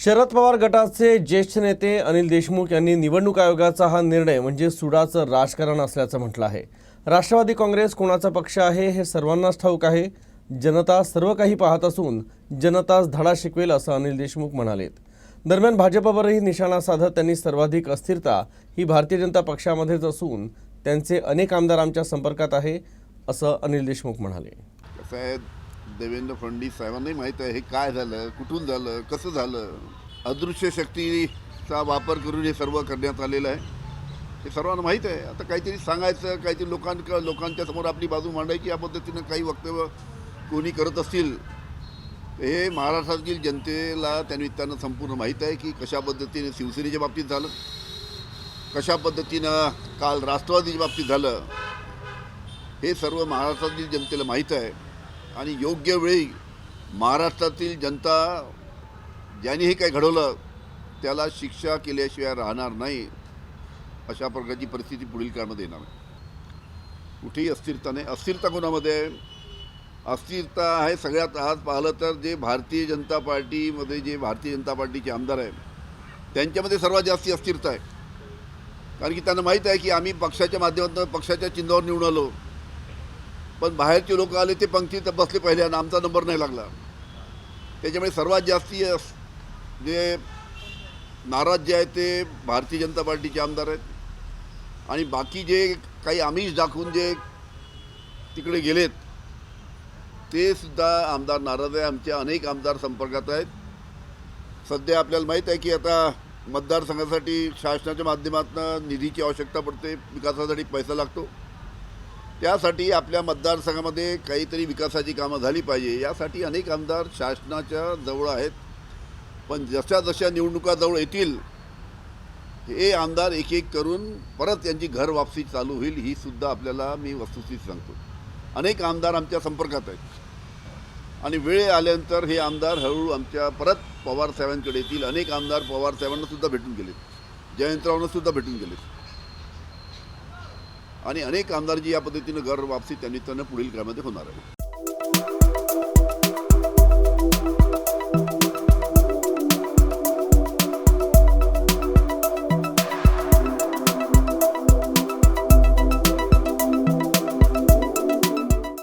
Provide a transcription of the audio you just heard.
शरद पवार गटाचे ज्येष्ठ नेते अनिल देशमुख यांनी निवडणूक आयोगाचा हा निर्णय म्हणजे सुडाचं राजकारण असल्याचं म्हटलं आहे. राष्ट्रवादी काँग्रेस कोणाचा पक्ष आहे हे सर्वांनाच ठाऊक आहे. जनता सर्व काही पाहत असून जनताच धडा शिकवेल असं अनिल देशमुख म्हणालेत. दरम्यान भाजपवरही निशाणा साधत त्यांनी सर्वाधिक अस्थिरता ही भारतीय जनता पक्षामध्येच असून त्यांचे अनेक आमदार आमच्या संपर्कात आहे असं अनिल देशमुख म्हणाले. देवेंद्र फडणवीस साहेबांनाही माहीत आहे हे काय झालं कुठून झालं कसं झालं? अदृश्य शक्तीचा वापर करून हे सर्व करण्यात आलेलं आहे. हे सर्वांना माहीत आहे. आता काहीतरी सांगायचं काहीतरी लोकांक लोकांच्या समोर आपली बाजू मांडायची या पद्धतीनं काही वक्तव्य कोणी करत असतील हे महाराष्ट्रातील जनतेला त्यानिमित्तानं संपूर्ण माहीत आहे की कशा पद्धतीने शिवसेनेच्या बाबतीत झालं कशा पद्धतीनं काल राष्ट्रवादीच्या बाबतीत झालं हे सर्व महाराष्ट्रातील जनतेला माहीत आहे. आणि योग्य वेळी महाराष्ट्रातील जनता ज्यांनी हे काही घडवलं त्याला शिक्षा केल्याशिवाय राहणार नाही अशा प्रकारची परिस्थिती पुढील काळामध्ये येणार आहे. कुठेही अस्थिरता नाही. अस्थिरता कोणामध्ये अस्थिरता आहे सगळ्यात आज पाहिलं तर जे भारतीय जनता पार्टीमध्ये जे भारतीय जनता पार्टीचे आमदार आहे त्यांच्यामध्ये सर्वात जास्ती अस्थिरता आहे. कारण की त्यांना माहीत आहे की आम्ही पक्षाच्या माध्यमातून पक्षाच्या चिन्हावर निवडून आलो. पण बाहेरचे लोक आले ते पंक्तीत बसले पहिले आणि आमचा नंबर नाही लागला. त्याच्यामुळे सर्वात जास्ती अस- जे नाराज जे आहेत ते भारतीय जनता पार्टीचे आमदार आहेत. आणि बाकी जे काही आमिष दाखवून जे तिकडे गेलेत ते सुद्धा आमदार नाराज आहे. आमचे अनेक आमदार संपर्कात आहेत. सध्या आपल्याला माहीत आहे की आता मतदारसंघासाठी शासनाच्या माध्यमातून निधीची आवश्यकता पडते विकासासाठी पैसा लागतो. त्यासाठी आपल्या मतदारसंघामध्ये काहीतरी विकासाची कामं झाली पाहिजे. यासाठी अनेक आमदार शासनाच्या जवळ आहेत. पण जशा जशा निवडणुका जवळ येतील हे आमदार एक एक करून परत त्यांची घर वापसी चालू होईल ही सुद्धा आपल्याला मी वस्तुस्थिती सांगतो. अनेक आमदार आमच्या संपर्कात आहेत. आणि वेळ आल्यानंतर हे आमदार हळूहळू आमच्या परत पवार साहेबांकडे येतील. अनेक आमदार पवार साहेबांनासुद्धा भेटून गेलेत. जयंतरावना सुद्धा भेटून गेलेत. आणि अनेक आमदार जी या पद्धतीनं घर वापसी त्या निमित्तानं पुढील काळामध्ये होणार आहे